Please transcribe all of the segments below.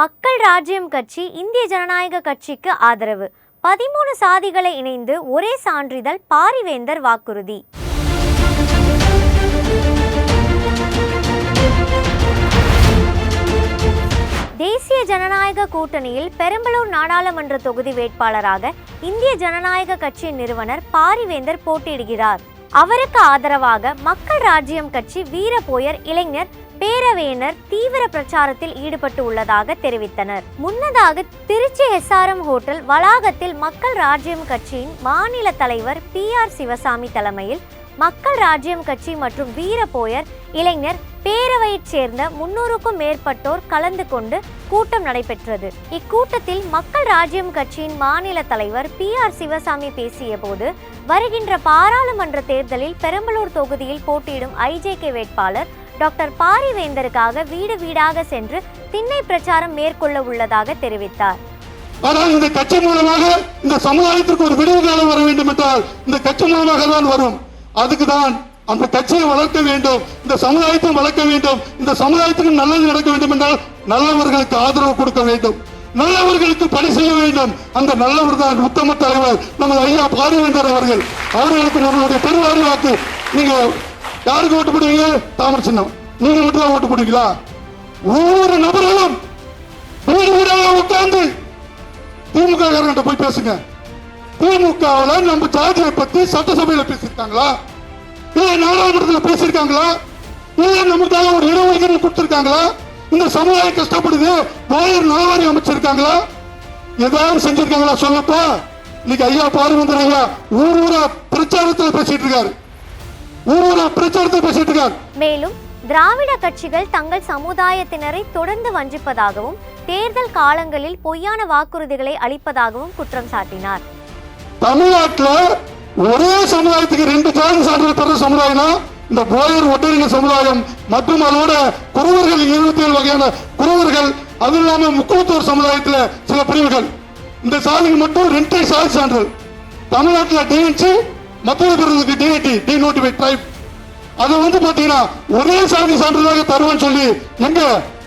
மக்கள் ராஜ்யம் கட்சி இந்திய ஜனநாயக கட்சிக்கு ஆதரவு. பதிமூணு சாதிகளை இணைந்து ஒரே சான்றிதழ் பாரிவேந்தர் வாக்குறுதி. தேசிய ஜனநாயக கூட்டணியில் பெரம்பலூர் நாடாளுமன்ற தொகுதி வேட்பாளராக இந்திய ஜனநாயக கட்சியின் நிறுவனர் பாரிவேந்தர் போட்டியிடுகிறார். அவருக்கு ஆதரவாக மக்கள் ராஜ்யம் கட்சி வீரபோயர் இளைஞர் பேரவையினர் தீவிர பிரச்சாரத்தில் ஈடுபட்டு உள்ளதாக தெரிவித்தனர். முன்னதாக திருச்சி எஸ்ஆர்எம் ஹோட்டல் வளாகத்தில் மக்கள் ராஜ்யம் கட்சியின் மாநில தலைவர் பி ஆர் சிவசாமி தலைமையில் மக்கள் ராஜ்யம் கட்சி மற்றும் வீரபோயர் இளைஞர் பேரவையைச் சேர்ந்த முன்னூறுக்கும் மேற்பட்டோர் கலந்து கொண்டு கூட்டம் நடைபெற்றது. இக்கூட்டத்தில் மக்கள் ராஜ்யம் கட்சியின் மாநில தலைவர் பி ஆர் சிவசாமி பேசிய போது வருகின்ற பாராளுமன்ற தேர்தலில் பெரம்பலூர் தொகுதியில் போட்டியிடும் ஐஜேகே வேட்பாளர் டாக்டர் பாரிவேந்தருக்காக வீடு வீடாக சென்று திண்ணை பிரச்சாரம் மேற்கொள்ள உள்ளதாக தெரிவித்தார். ஆனால் இந்த கட்சி மூலமாக இந்த சமுதாயத்திற்கு ஒரு விடுவு காலம் வர வேண்டும் என்றால் இந்த கட்சி மூலமாக தான் வரும். அதுக்கு தான் அந்த கட்சியை வளர்க்க வேண்டும் இந்த சமுதாயத்தை வளர்க்க வேண்டும் இந்த சமுதாயத்துக்கு நல்லது நடக்க வேண்டும் என்றால் நல்லவர்களுக்கு ஆதரவு கொடுக்க வேண்டும். நல்லவர்களுக்கு பணி செய்ய வேண்டும். அந்த நல்லவர் தான் உத்தம தலைவர். நமது ஐயா பாரிவேந்தர் அவர்கள். அவர்களுக்கு நம்மளுடைய பெருவாரி வாக்கு. நீங்க யாருக்கு ஓட்டு போடுவீங்க? தாமர சின்னம். நீங்க மட்டும் தான் ஓட்டு போடுவீங்களா? ஒவ்வொரு நபர்களும் வீடு வீடாக உட்கார்ந்து திமுக போய் பேசுங்க. திமுகவில் நம்ம ஜாதியை பத்தி சட்டசபையில பேசியிருக்காங்களா? இல்ல நாடாளுமன்றத்தில் பேசியிருக்காங்களா? இல்ல நமக்காக ஒரு இடஒதுக்கீடு கொடுத்திருக்காங்களா? இந்த சமுதாயம் கஷ்டப்படுது வாயர் நலவாரி அமைச்சிருக்காங்களா? ஏதாவது செஞ்சிருக்காங்களா சொல்லப்பா? இன்னைக்கு ஐயா பாருமந்தர் ஐயா ஊர் ஊரா பிரச்சாரத்தில் பேசிட்டு இருக்காரு ஊர் ஊரா பிரச்சாரத்தில் பேசிட்டு இருக்காரு மேலும் திராவிட கட்சிகள் தங்கள் சமுதாயத்தினரை தொடர்ந்து வஞ்சிப்பதாகவும் தேர்தல் காலங்களில் பொய்யான வாக்குறுதிகளை அளிப்பதாகவும் குற்றம் சாட்டினார். தமிழ்நாட்டில் ஒரே சமுதாயத்துக்கு ரெண்டு ஜாதி சான்றிதழ் பெற சமுதாயம்னா இந்த போயர் ஒட்டரிங்க சமுதாயம் மற்றும் அதோட குறவர்கள் இருபத்தி ஏழு வகையான குறவர்கள் அது இல்லாமல் முக்குளத்தூர் சமுதாயத்தில் சில பிரிவுகள். இந்த சாதிக்கு மட்டும் ரெண்டே சாதி சான்றிதழ். தமிழ்நாட்டில் டிஎன்சி மத்திய பிறகு டிஐடி டி நோட்டிஃபைட் ட்ரைப் அது வந்து பாத்தீங்கன்னா ஒரே சாதி சான்றிதழாக தருவேன்னு சொல்லி எங்க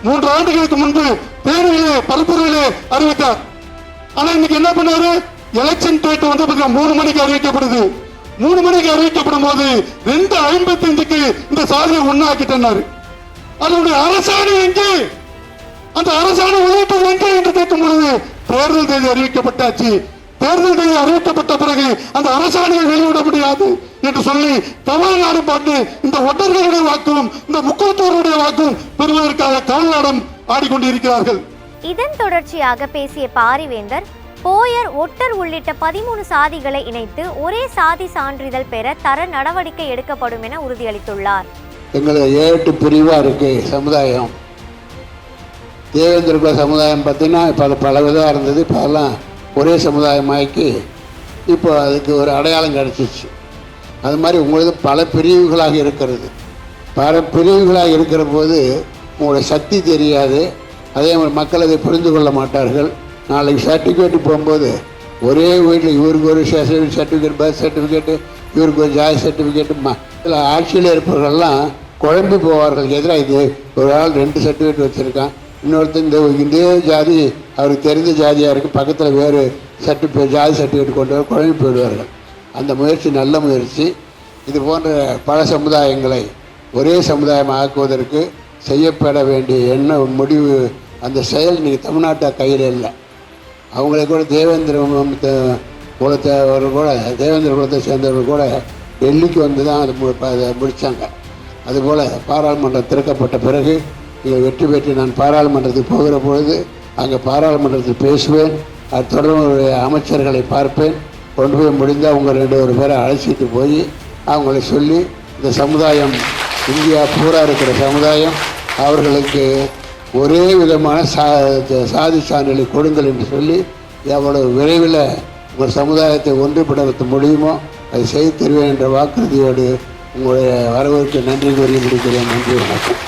மூன்று ஆண்டுகளுக்கு முன்பு தேர்விலே பரப்புரையிலே அறிவித்தார். ஆனா இன்னைக்கு என்ன பண்ணாரு? எலெக்ஷன் டேட் வந்து மூணு மணிக்கு அறிவிக்கப்படுது. மூணு மணிக்கு அறிவிக்கப்படும் போது ரெண்டு ஐம்பத்தி அஞ்சுக்கு இந்த சாதியை ஒன்னாக்கிட்டனாரு அதனுடைய அரசாணை எங்கே? அந்த அரசாணை வெளியிட்டது எங்கே என்று கேட்கும் பொழுது தேர்தல் தேதி அறிவிக்கப்பட்டாச்சு. தேர்தல் தேதி அறிவிக்கப்பட்ட பிறகு அந்த அரசாணையை வெளியிட முடியாது என்று சொல்லி தமிழ்நாடு பார்த்து இந்த ஒட்டர்களுடைய வாக்கும் இந்த முக்கியத்துவருடைய வாக்கும் பெறுவதற்காக தமிழ்நாடும் ஆடிக்கொண்டிருக்கிறார்கள். இதன் தொடர்ச்சியாக பேசிய பாரிவேந்தர் போயர் ஒட்டர் உள்ளிட்ட பதிமூணு சாதிகளை இணைத்து ஒரே சாதி சான்றிதழ் பெற தர நடவடிக்கை எடுக்கப்படும் என உறுதியளித்துள்ளார். எங்களுக்கு ஏட்டு பிரிவாக இருக்குது சமுதாயம். தேவேந்திர குல சமுதாயம் பார்த்தீங்கன்னா பல பல விதம் இருந்தது. இப்போ அதெல்லாம் ஒரே சமுதாயமாக்கி இப்போ அதுக்கு ஒரு அடையாளம் கிடச்சிச்சு அது மாதிரி உங்களது பல பிரிவுகளாக இருக்கிறது. பல பிரிவுகளாக இருக்கிற போது உங்களுடைய சக்தி தெரியாது. அதே மாதிரி மக்கள் அதை புரிந்து கொள்ள மாட்டார்கள். நாளைக்கு சர்டிஃபிகேட்டு போகும்போது ஒரே வீட்டில் இவருக்கு ஒரு சர்டிஃபிகேட் பர்த் சர்டிஃபிகேட்டு இவருக்கு ஒரு ஜாதி சர்டிஃபிகேட்டு மா இதில் ஆட்சியில் இருப்பவர்கள்லாம் குழம்பி போவார்கள் எதிராக இது ஒரு ஆள் ரெண்டு சர்டிஃபிகேட் வச்சுருக்கான். இன்னொருத்தர் இந்த இதே ஜாதி அவருக்கு தெரிந்த ஜாதியாக இருக்குது பக்கத்தில் வேறு சர்டிஃபிகேட் ஜாதி சர்டிஃபிகேட் கொண்டு வர குழம்பி போயிடுவார்கள். அந்த முயற்சி நல்ல முயற்சி. இது போன்ற பல சமுதாயங்களை ஒரே சமுதாயம் ஆக்குவதற்கு செய்யப்பட வேண்டிய எண்ண முடிவு அந்த செயல் இன்றைக்கி தமிழ்நாட்டை கையில் இல்லை. அவங்களே கூட தேவேந்திர குலத்தை- அவர் கூட தேவேந்திர குலத்தை சேர்ந்தவர்கள் கூட டெல்லிக்கு வந்து தான் அது மு- அதை முடித்தாங்க அதுபோல் பாராளுமன்றம் திறக்கப்பட்ட பிறகு இதை வெற்றி பெற்று நான் பாராளுமன்றத்துக்கு போகிற பொழுது அங்கே பாராளுமன்றத்தில் பேசுவேன் அது தொடர்புடைய அமைச்சர்களை பார்ப்பேன். கொண்டு போய் முடிந்தால் அவங்க ரெண்டு ஒரு பேரை அழைச்சிட்டு போய் அவங்கள சொல்லி இந்த சமுதாயம் இந்தியா பூரா இருக்கிற சமுதாயம் அவர்களுக்கு ஒரே விதமான சா சாதி சான்றிதழை கொடுங்கள் என்று சொல்லி எவ்வளவு விரைவில் உங்கள் சமுதாயத்தை ஒன்றுபடுத்த முடியுமோ அதை செய்து தருவேன் என்ற வாக்குறுதியோடு உங்களுடைய வரவிற்கு நன்றி கூறி முடிக்கிறேன். நன்றி வணக்கம்.